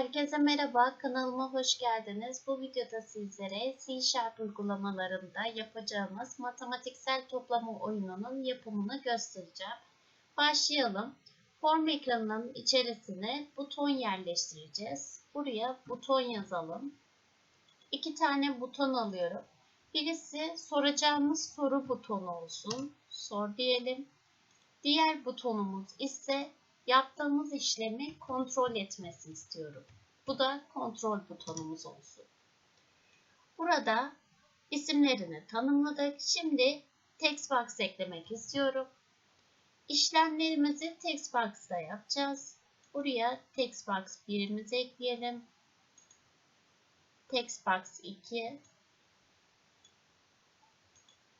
Herkese merhaba, kanalıma hoş geldiniz. Bu videoda sizlere C Sharp uygulamalarında yapacağımız matematiksel toplama oyununun yapımını göstereceğim. Başlayalım. Form ekranının içerisine buton yerleştireceğiz. Buraya buton yazalım. İki tane buton alıyorum. Birisi soracağımız soru butonu olsun. Sor diyelim. Diğer butonumuz ise yaptığımız işlemi kontrol etmesi istiyorum. Bu da kontrol butonumuz olsun. Burada isimlerini tanımladık. Şimdi text box eklemek istiyorum. İşlemlerimizi text box'ta yapacağız. Buraya text box 1'imizi ekleyelim. Text box 2.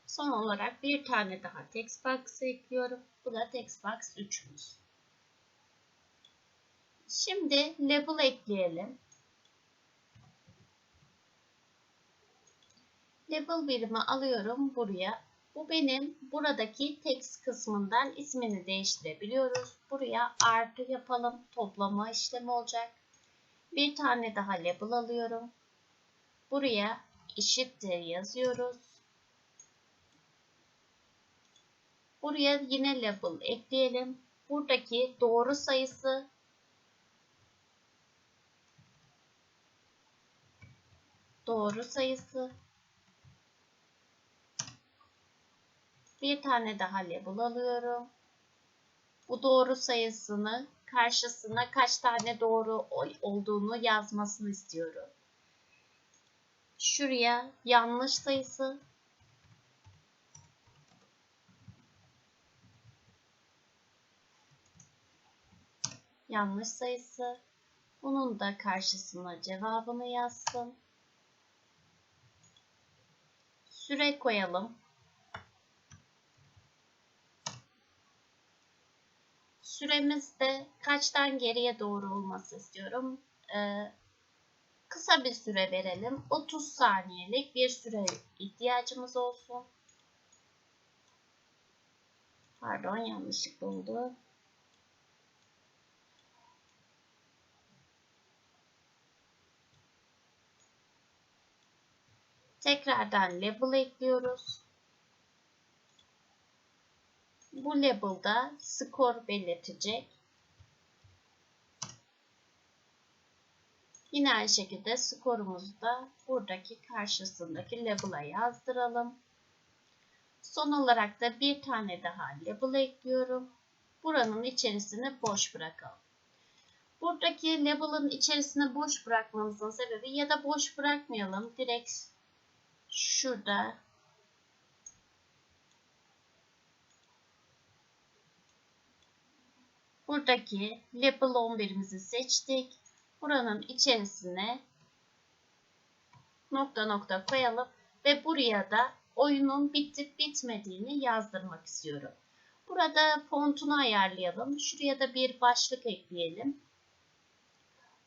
Son olarak bir tane daha text box ekliyorum. Bu da text box 3'ümüz. Şimdi label ekleyelim. Label birimi alıyorum buraya. Bu benim buradaki text kısmından ismini değiştirebiliyoruz. Buraya artı yapalım. Toplama işlemi olacak. Bir tane daha label alıyorum. Buraya eşittir yazıyoruz. Buraya yine label ekleyelim. Buradaki doğru sayısı doğru sayısı. Bir tane daha label alıyorum. Bu doğru sayısını karşısına kaç tane doğru olduğunu yazmasını istiyorum. Şuraya yanlış sayısı. Yanlış sayısı. Bunun da karşısına cevabını yazsın. Süre koyalım. Süremizde kaçtan geriye doğru olması istiyorum. Ee, kısa bir süre verelim. 30 saniyelik bir süre ihtiyacımız olsun. Pardon yanlışlıkla oldu. Tekrardan label ekliyoruz. Bu label'da skor belirtecek. Yine aynı şekilde skorumuzu da buradaki karşısındaki label'a yazdıralım. Son olarak da bir tane daha label ekliyorum. Buranın içerisini boş bırakalım. Buradaki label'ın içerisine boş bırakmamızın sebebi ya da boş bırakmayalım. Direkt şurada buradaki label 11'imizi seçtik. Buranın içerisine nokta nokta koyalım ve buraya da oyunun bitip bitmediğini yazdırmak istiyorum. Burada fontunu ayarlayalım. Şuraya da bir başlık ekleyelim.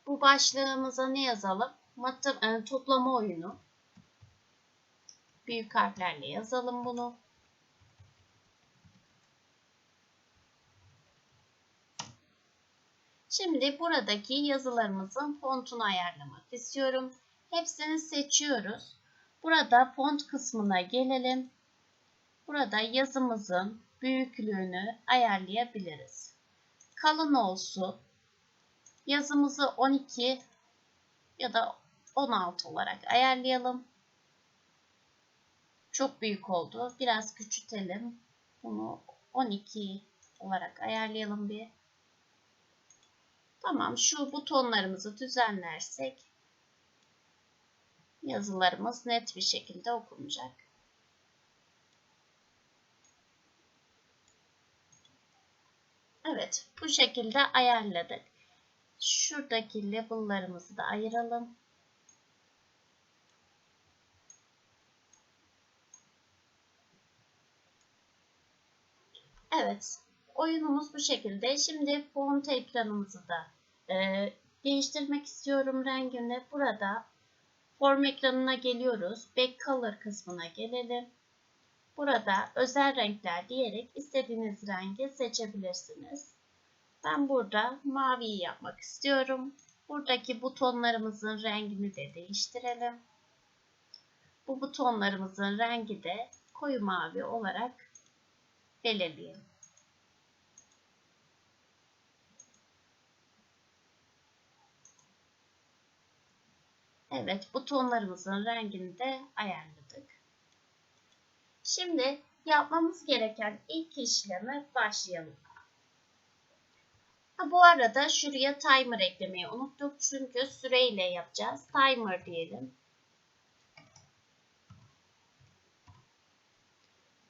Bu başlığımıza ne yazalım? Mat e, toplama oyunu. Büyük harflerle yazalım bunu. Şimdi buradaki yazılarımızın fontunu ayarlamak istiyorum. Hepsini seçiyoruz. Burada font kısmına gelelim. Burada yazımızın büyüklüğünü ayarlayabiliriz. Kalın olsun. Yazımızı 12 ya da 16 olarak ayarlayalım. Çok büyük oldu. Biraz küçültelim. Bunu 12 olarak ayarlayalım bir. Tamam şu butonlarımızı düzenlersek yazılarımız net bir şekilde okunacak. Evet bu şekilde ayarladık. Şuradaki label'larımızı da ayıralım. Evet, oyunumuz bu şekilde. Şimdi font ekranımızı da e, değiştirmek istiyorum rengini. Burada form ekranına geliyoruz. Back color kısmına gelelim. Burada özel renkler diyerek istediğiniz rengi seçebilirsiniz. Ben burada maviyi yapmak istiyorum. Buradaki butonlarımızın rengini de değiştirelim. Bu butonlarımızın rengi de koyu mavi olarak belirleyelim. Evet, butonlarımızın rengini de ayarladık. Şimdi yapmamız gereken ilk işleme başlayalım. Ha, bu arada şuraya timer eklemeyi unuttuk. Çünkü süreyle yapacağız. Timer diyelim.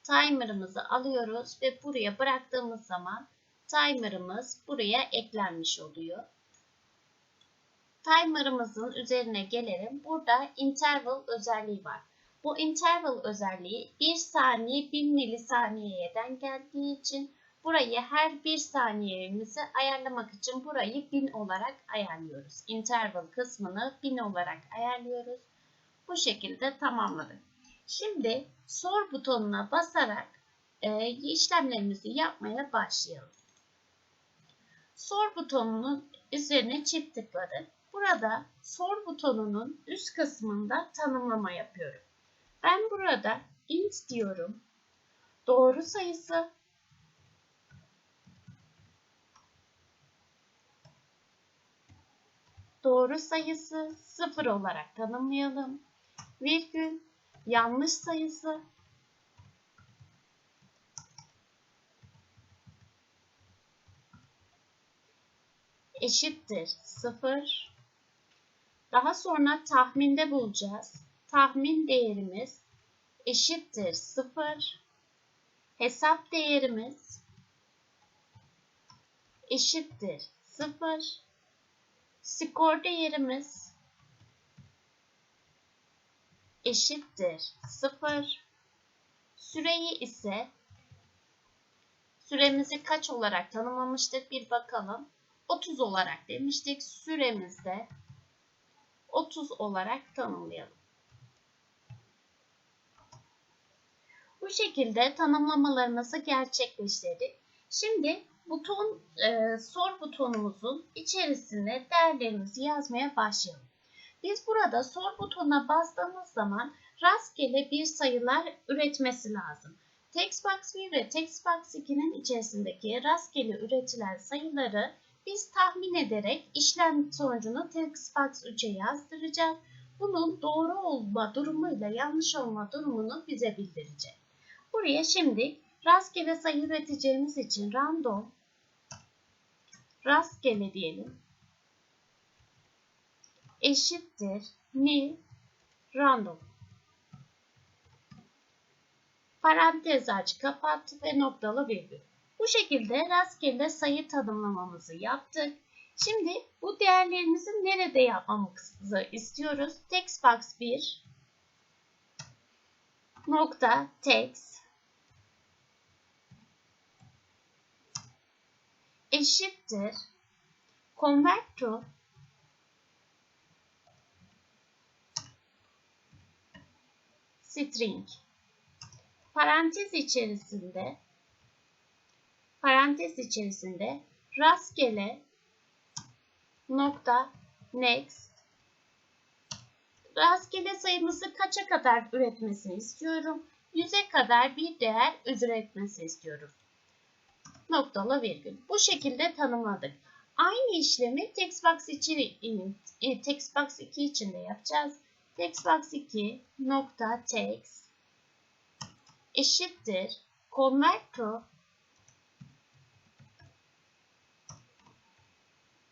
Timer'ımızı alıyoruz ve buraya bıraktığımız zaman timer'ımız buraya eklenmiş oluyor. Timer'ımızın üzerine gelelim. Burada interval özelliği var. Bu interval özelliği 1 saniye 1 milisaniyeden geldiği için burayı her 1 saniyemizi ayarlamak için burayı 1000 olarak ayarlıyoruz. Interval kısmını 1000 olarak ayarlıyoruz. Bu şekilde tamamladık. Şimdi sor butonuna basarak e, işlemlerimizi yapmaya başlayalım. Sor butonunun üzerine çift tıkladık. Burada sor butonunun üst kısmında tanımlama yapıyorum. Ben burada int diyorum. Doğru sayısı doğru sayısı 0 olarak tanımlayalım. Virgül yanlış sayısı eşittir 0. Daha sonra tahminde bulacağız. Tahmin değerimiz eşittir 0. Hesap değerimiz eşittir 0. Skor değerimiz eşittir 0. Süreyi ise süremizi kaç olarak tanımlamıştık bir bakalım. 30 olarak demiştik. Süremizde 30 olarak tanımlayalım. Bu şekilde tanımlamalarımızı gerçekleştirdik. Şimdi buton e, sor butonumuzun içerisine değerlerimizi yazmaya başlayalım. Biz burada sor butonuna bastığımız zaman rastgele bir sayılar üretmesi lazım. Textbox 1 ve Textbox 2'nin içerisindeki rastgele üretilen sayıları biz tahmin ederek işlem sonucunu Textbox 3'e yazdıracağız. Bunun doğru olma durumuyla yanlış olma durumunu bize bildirecek. Buraya şimdi rastgele sayı üreteceğimiz için random rastgele diyelim eşittir new random. Parantez aç, kapat ve noktalı virgül. Bu şekilde rastgele sayı tanımlamamızı yaptık. Şimdi bu değerlerimizi nerede yapmamızı istiyoruz? Textbox 1 nokta text eşittir convert to string parantez içerisinde parantez içerisinde rastgele nokta next rastgele sayımızı kaça kadar üretmesini istiyorum. 100'e kadar bir değer üretmesini istiyorum. Noktalı virgül. Bu şekilde tanımladık. Aynı işlemi textbox için e, textbox 2 için de yapacağız. Textbox 2 nokta eşittir convert to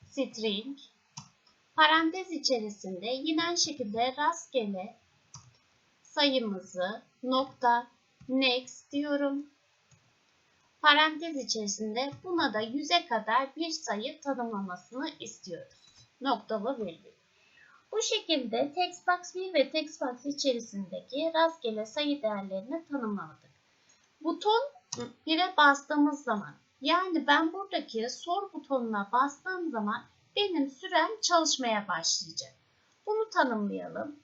string parantez içerisinde yine aynı şekilde rastgele sayımızı nokta next diyorum. Parantez içerisinde buna da 100'e kadar bir sayı tanımlamasını istiyoruz. Noktalı virgül. Bu şekilde textbox 1 ve textbox içerisindeki rastgele sayı değerlerini tanımladık. Buton 1'e bastığımız zaman yani ben buradaki sor butonuna bastığım zaman benim sürem çalışmaya başlayacak. Bunu tanımlayalım.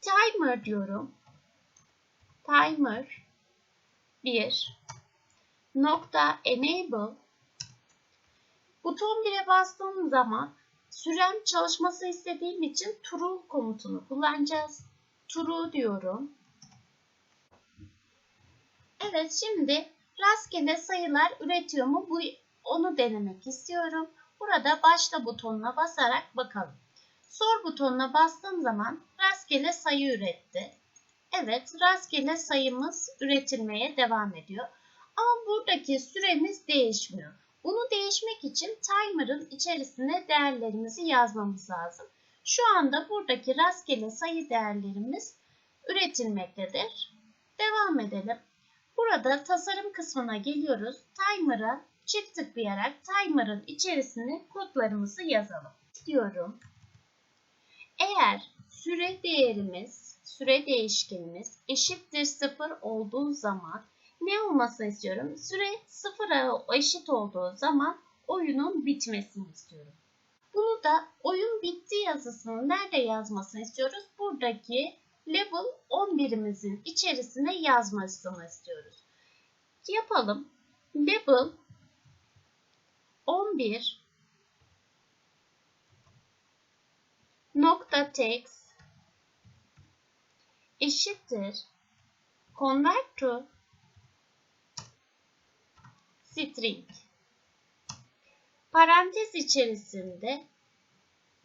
Timer diyorum. Timer 1 nokta enable buton 1'e bastığım zaman sürem çalışması istediğim için true komutunu kullanacağız. True diyorum. Evet şimdi rastgele sayılar üretiyor mu bu onu denemek istiyorum. Burada başla butonuna basarak bakalım. Sor butonuna bastığım zaman rastgele sayı üretti. Evet rastgele sayımız üretilmeye devam ediyor. Ama buradaki süremiz değişmiyor. Bunu değişmek için timer'ın içerisine değerlerimizi yazmamız lazım. Şu anda buradaki rastgele sayı değerlerimiz üretilmektedir. Devam edelim. Burada tasarım kısmına geliyoruz. Timer'a çift tıklayarak timer'ın içerisine kodlarımızı yazalım. Diyorum. Eğer süre değerimiz, süre değişkenimiz eşittir 0 olduğu zaman ne olmasını istiyorum? Süre 0'a eşit olduğu zaman oyunun bitmesini istiyorum. Bunu da oyun bitti yazısını nerede yazmasını istiyoruz? Buradaki level 11'imizin içerisine yazmasını istiyoruz. Yapalım. Level 11 nokta text eşittir convert to string parantez içerisinde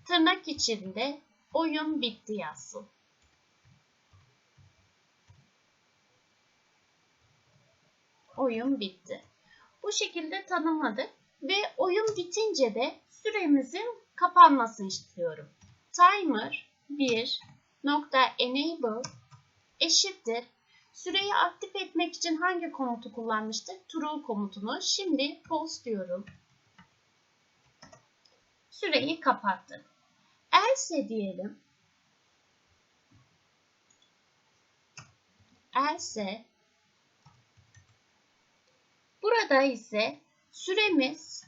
tırnak içinde oyun bitti yazsın. Oyun bitti. Bu şekilde tanımladık ve oyun bitince de süremizin kapanmasını istiyorum. Timer 1 nokta enable eşittir. Süreyi aktif etmek için hangi komutu kullanmıştık? True komutunu. Şimdi pause diyorum. Süreyi kapattık. Else diyelim. Else Burada ise süremiz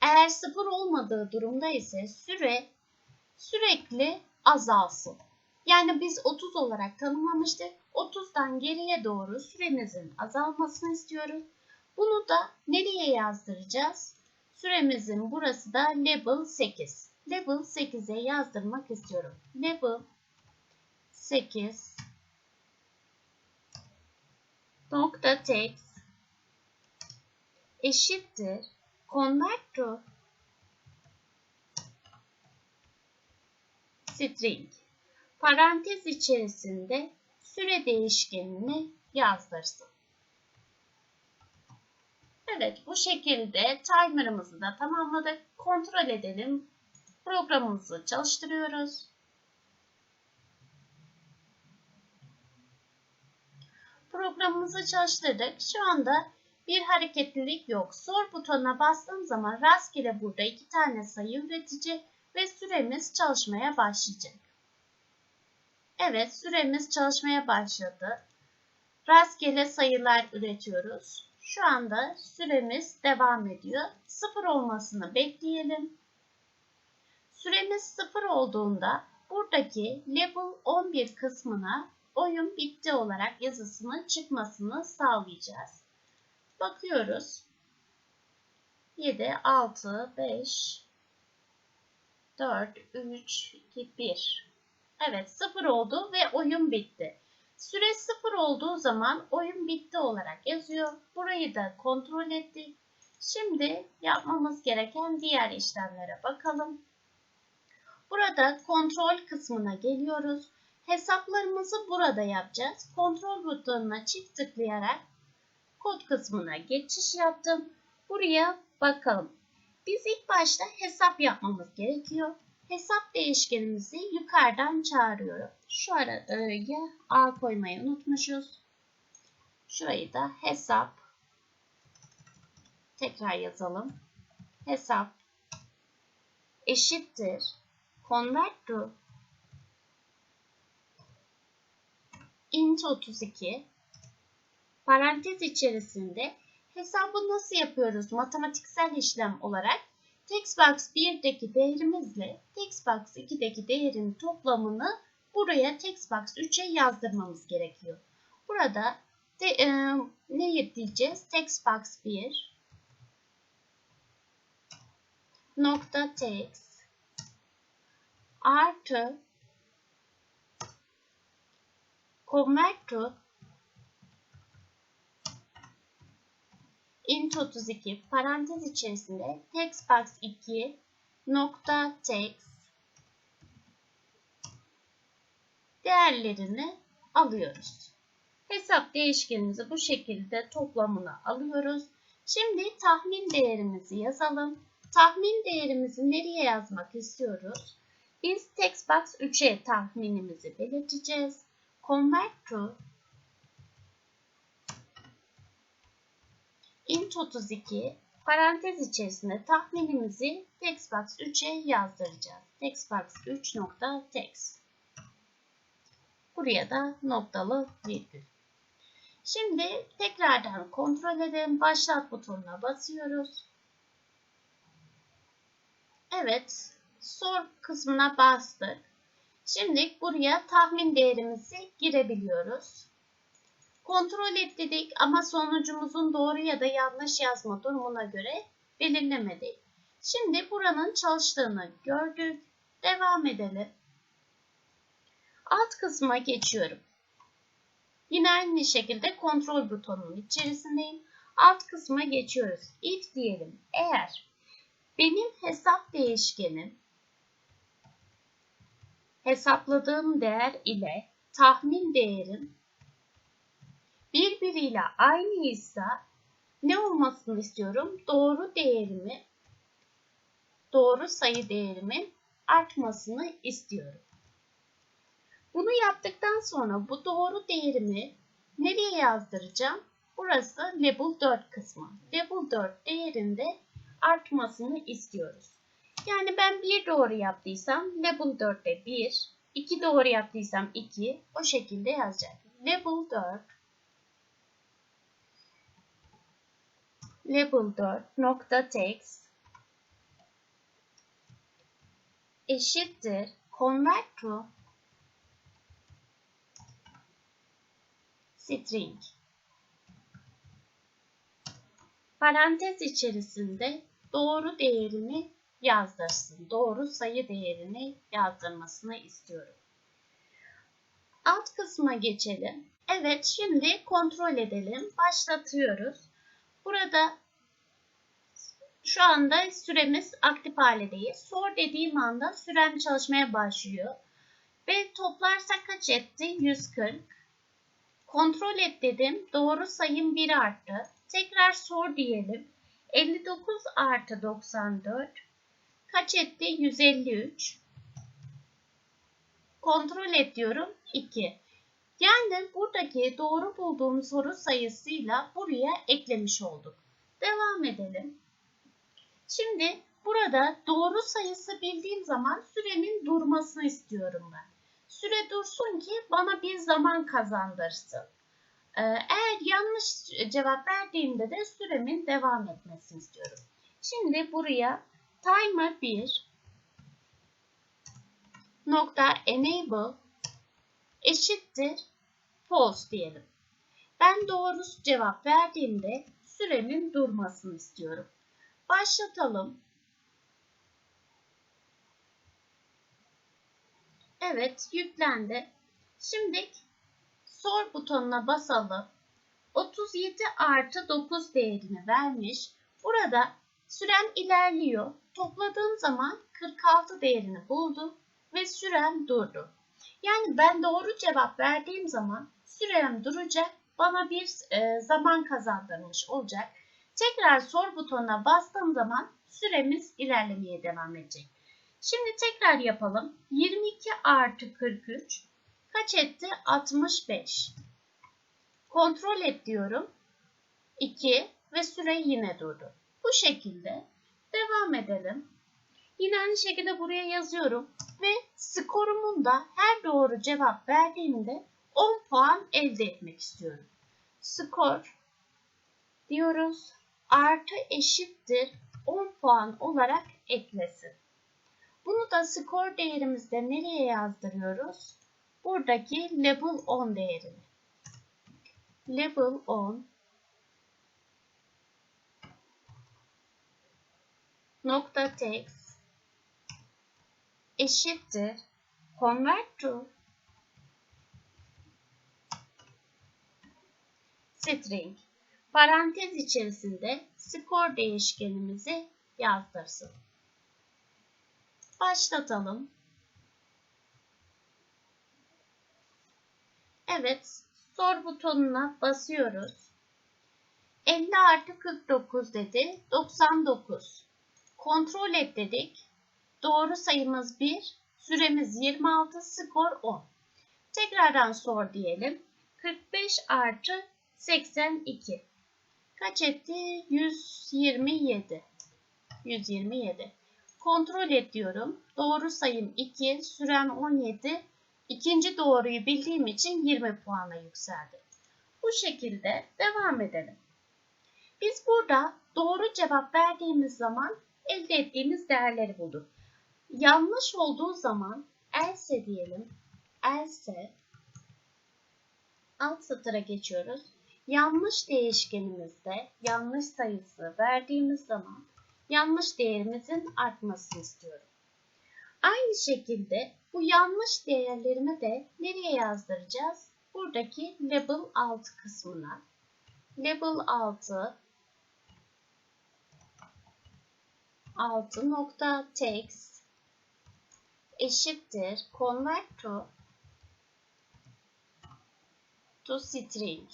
eğer sıfır olmadığı durumda ise süre sürekli azalsın. Yani biz 30 olarak tanımlamıştık. 30'dan geriye doğru süremizin azalmasını istiyoruz. Bunu da nereye yazdıracağız? Süremizin burası da level 8. Level 8'e yazdırmak istiyorum. Level 8 nokta text eşittir convert to string parantez içerisinde süre değişkenini yazdırsın. Evet bu şekilde timer'ımızı da tamamladık. Kontrol edelim. Programımızı çalıştırıyoruz. Programımızı çalıştırdık. Şu anda bir hareketlilik yok. Sor butonuna bastığım zaman rastgele burada iki tane sayı üretecek ve süremiz çalışmaya başlayacak. Evet süremiz çalışmaya başladı. Rastgele sayılar üretiyoruz. Şu anda süremiz devam ediyor. Sıfır olmasını bekleyelim. Süremiz sıfır olduğunda buradaki level 11 kısmına oyun bitti olarak yazısının çıkmasını sağlayacağız. Bakıyoruz. 7, 6, 5, 4, 3, 2, 1. Evet 0 oldu ve oyun bitti. Süre 0 olduğu zaman oyun bitti olarak yazıyor. Burayı da kontrol ettik. Şimdi yapmamız gereken diğer işlemlere bakalım. Burada kontrol kısmına geliyoruz. Hesaplarımızı burada yapacağız. Kontrol butonuna çift tıklayarak kod kısmına geçiş yaptım. Buraya bakalım. Biz ilk başta hesap yapmamız gerekiyor. Hesap değişkenimizi yukarıdan çağırıyorum. Şu araya A koymayı unutmuşuz. Şurayı da hesap tekrar yazalım. Hesap eşittir convert to int 32 parantez içerisinde hesabı nasıl yapıyoruz matematiksel işlem olarak textbox 1'deki değerimizle textbox 2'deki değerin toplamını buraya textbox 3'e yazdırmamız gerekiyor. Burada de, e, ne diyeceğiz? textbox 1 nokta text artı convert to int 32 parantez içerisinde textbox 2 nokta text değerlerini alıyoruz. Hesap değişkenimizi bu şekilde toplamını alıyoruz. Şimdi tahmin değerimizi yazalım. Tahmin değerimizi nereye yazmak istiyoruz? Biz textbox 3'e tahminimizi belirteceğiz. Convert to int 32 parantez içerisinde tahminimizi textbox 3'e yazdıracağız. textbox 3.text Buraya da noktalı virgül. Şimdi tekrardan kontrol edelim. Başlat butonuna basıyoruz. Evet. Sor kısmına bastık. Şimdi buraya tahmin değerimizi girebiliyoruz. Kontrol et dedik ama sonucumuzun doğru ya da yanlış yazma durumuna göre belirlemedik. Şimdi buranın çalıştığını gördük. Devam edelim. Alt kısma geçiyorum. Yine aynı şekilde kontrol butonunun içerisindeyim. Alt kısma geçiyoruz. If diyelim. Eğer benim hesap değişkenim hesapladığım değer ile tahmin değerim birbiriyle aynıysa ne olmasını istiyorum? Doğru değerimi, doğru sayı değerimin artmasını istiyorum. Bunu yaptıktan sonra bu doğru değerimi nereye yazdıracağım? Burası level 4 kısmı. Level 4 değerinde artmasını istiyoruz. Yani ben 1 doğru yaptıysam level 4'te 1, 2 doğru yaptıysam 2 o şekilde yazacağım. Level 4 level 4 nokta text eşittir convert to string. Parantez içerisinde doğru değerini yazdırsın. Doğru sayı değerini yazdırmasını istiyorum. Alt kısma geçelim. Evet şimdi kontrol edelim. Başlatıyoruz. Burada şu anda süremiz aktif hale değil. Sor dediğim anda sürem çalışmaya başlıyor. Ve toplarsa kaç etti? 140. Kontrol et dedim. Doğru sayım 1 arttı. Tekrar sor diyelim. 59 artı 94 kaç etti? 153. Kontrol et diyorum. 2. Yani buradaki doğru bulduğum soru sayısıyla buraya eklemiş olduk. Devam edelim. Şimdi burada doğru sayısı bildiğim zaman sürenin durmasını istiyorum ben. Süre dursun ki bana bir zaman kazandırsın. Ee, eğer yanlış cevap verdiğimde de süremin devam etmesini istiyorum. Şimdi buraya timer 1 nokta enable eşittir false diyelim. Ben doğru cevap verdiğimde süremin durmasını istiyorum. Başlatalım. Evet yüklendi. Şimdi sor butonuna basalım. 37 artı 9 değerini vermiş. Burada sürem ilerliyor. Topladığım zaman 46 değerini buldu ve sürem durdu. Yani ben doğru cevap verdiğim zaman sürem duracak, bana bir e, zaman kazandırmış olacak. Tekrar sor butonuna bastığım zaman süremiz ilerlemeye devam edecek. Şimdi tekrar yapalım. 22 artı 43 kaç etti? 65. Kontrol et diyorum. 2 ve süre yine durdu. Bu şekilde devam edelim. Yine aynı şekilde buraya yazıyorum ve skorumun da her doğru cevap verdiğimde 10 puan elde etmek istiyorum. Skor diyoruz artı eşittir 10 puan olarak eklesin. Bunu da skor değerimizde nereye yazdırıyoruz? Buradaki level 10 değerini. Level 10 nokta text eşittir convert to string parantez içerisinde skor değişkenimizi yazdırsın. Başlatalım. Evet, sor butonuna basıyoruz. 50 artı 49 dedi, 99. Kontrol et dedik. Doğru sayımız 1, süremiz 26, skor 10. Tekrardan sor diyelim. 45 artı 82. Kaç etti? 127. 127. Kontrol et diyorum. Doğru sayım 2, sürem 17. İkinci doğruyu bildiğim için 20 puana yükseldi. Bu şekilde devam edelim. Biz burada doğru cevap verdiğimiz zaman elde ettiğimiz değerleri bulduk. Yanlış olduğu zaman else diyelim. Else alt satıra geçiyoruz. Yanlış değişkenimizde yanlış sayısı verdiğimiz zaman yanlış değerimizin artmasını istiyorum. Aynı şekilde bu yanlış değerlerimi de nereye yazdıracağız? Buradaki label 6 kısmına. Label 6 6 nokta text eşittir convert to to string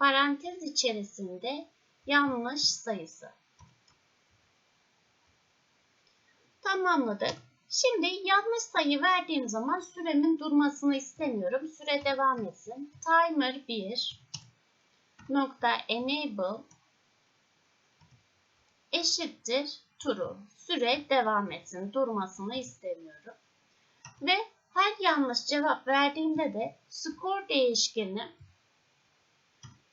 parantez içerisinde yanlış sayısı. Tamamladık. Şimdi yanlış sayı verdiğim zaman süremin durmasını istemiyorum. Süre devam etsin. Timer 1 nokta enable eşittir true. Süre devam etsin. Durmasını istemiyorum. Ve her yanlış cevap verdiğimde de skor değişkeni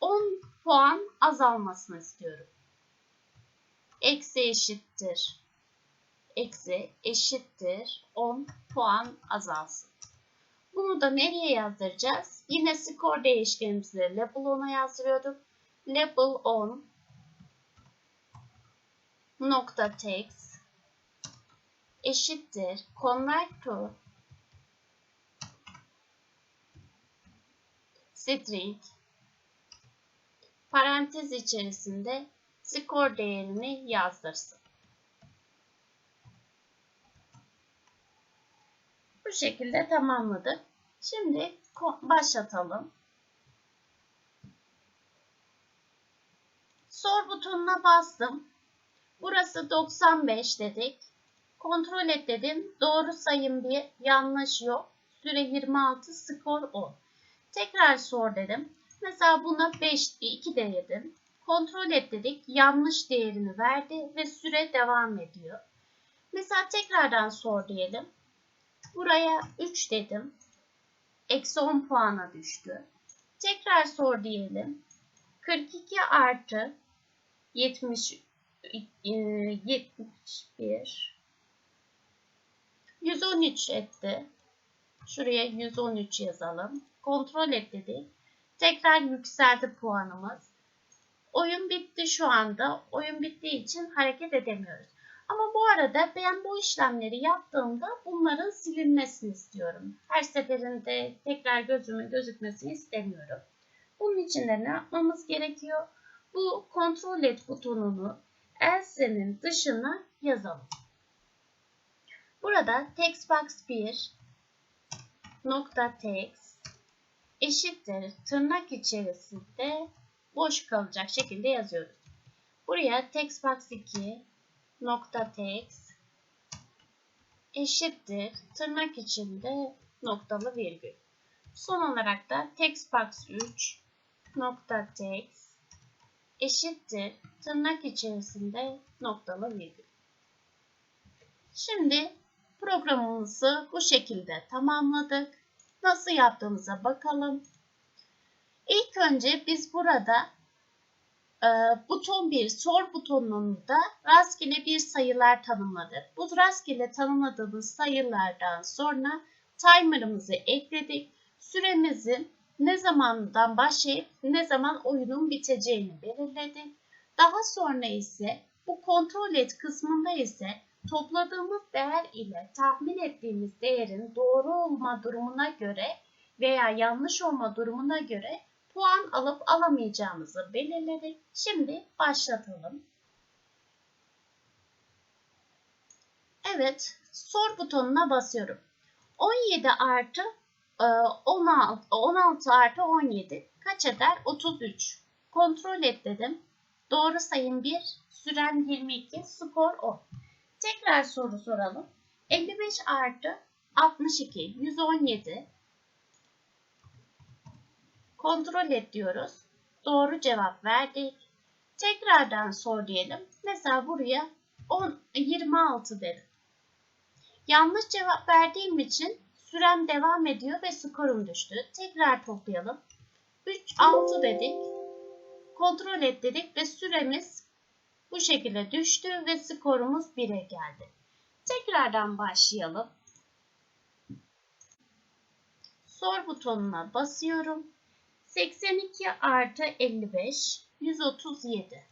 10 puan azalmasını istiyorum. Eksi eşittir. Eksi eşittir 10 puan azalsın. Bunu da nereye yazdıracağız? Yine skor değişkenimizi label 10'a yazdırıyorduk. Label 10 nokta text eşittir convert to string parantez içerisinde skor değerini yazdırsın. Bu şekilde tamamladık. Şimdi başlatalım. Sor butonuna bastım. Burası 95 dedik. Kontrol et dedim. Doğru sayım bir, yanlış yok. Süre 26, skor 10. Tekrar sor dedim. Mesela buna 5, 2 dedim. Kontrol et dedik. Yanlış değerini verdi ve süre devam ediyor. Mesela tekrardan sor diyelim. Buraya 3 dedim. Eksi 10 puana düştü. Tekrar sor diyelim. 42 artı 70 71 113 etti. Şuraya 113 yazalım. Kontrol et dedik. Tekrar yükseldi puanımız. Oyun bitti şu anda. Oyun bittiği için hareket edemiyoruz. Ama bu arada ben bu işlemleri yaptığımda bunların silinmesini istiyorum. Her seferinde tekrar gözümün gözükmesini istemiyorum. Bunun için de ne yapmamız gerekiyor? Bu kontrol et butonunu else'nin dışına yazalım. Burada textbox 1 nokta text eşittir tırnak içerisinde boş kalacak şekilde yazıyoruz. Buraya textbox 2 nokta text eşittir tırnak içinde noktalı virgül. Son olarak da textbox 3 nokta text eşittir tırnak içerisinde noktalı virgül. Şimdi programımızı bu şekilde tamamladık. Nasıl yaptığımıza bakalım. İlk önce biz burada e, buton 1 sor butonunda rastgele bir sayılar tanımladık. Bu rastgele tanımladığımız sayılardan sonra timer'ımızı ekledik. Süremizin ne zamandan başlayıp ne zaman oyunun biteceğini belirledik. Daha sonra ise bu kontrol et kısmında ise topladığımız değer ile tahmin ettiğimiz değerin doğru olma durumuna göre veya yanlış olma durumuna göre puan alıp alamayacağımızı belirledik. Şimdi başlatalım. Evet, sor butonuna basıyorum. 17 artı 16, 16 artı 17 kaç eder? 33. Kontrol et dedim. Doğru sayım 1, süren 22, skor 10. Tekrar soru soralım. 55 artı 62, 117. Kontrol et diyoruz. Doğru cevap verdik. Tekrardan sor diyelim. Mesela buraya 10, 26 derim. Yanlış cevap verdiğim için sürem devam ediyor ve skorum düştü. Tekrar toplayalım. 3, 6 dedik. Kontrol et dedik ve süremiz bu şekilde düştü ve skorumuz 1'e geldi. Tekrardan başlayalım. Sor butonuna basıyorum. 82 artı 55, 137.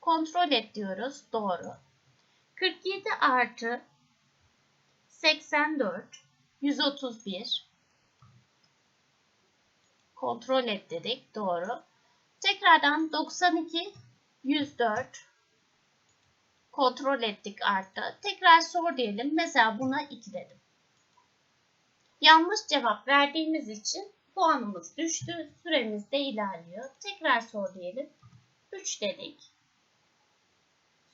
Kontrol et diyoruz. Doğru. 47 artı 84, 131. Kontrol et dedik. Doğru. Tekrardan 92, 104. Kontrol ettik arttı. Tekrar sor diyelim. Mesela buna 2 dedim. Yanlış cevap verdiğimiz için puanımız düştü. Süremiz de ilerliyor. Tekrar sor diyelim. 3 dedik.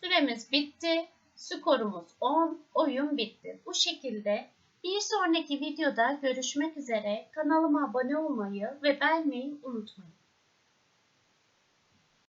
Süremiz bitti. Skorumuz 10. Oyun bitti. Bu şekilde bir sonraki videoda görüşmek üzere. Kanalıma abone olmayı ve beğenmeyi unutmayın.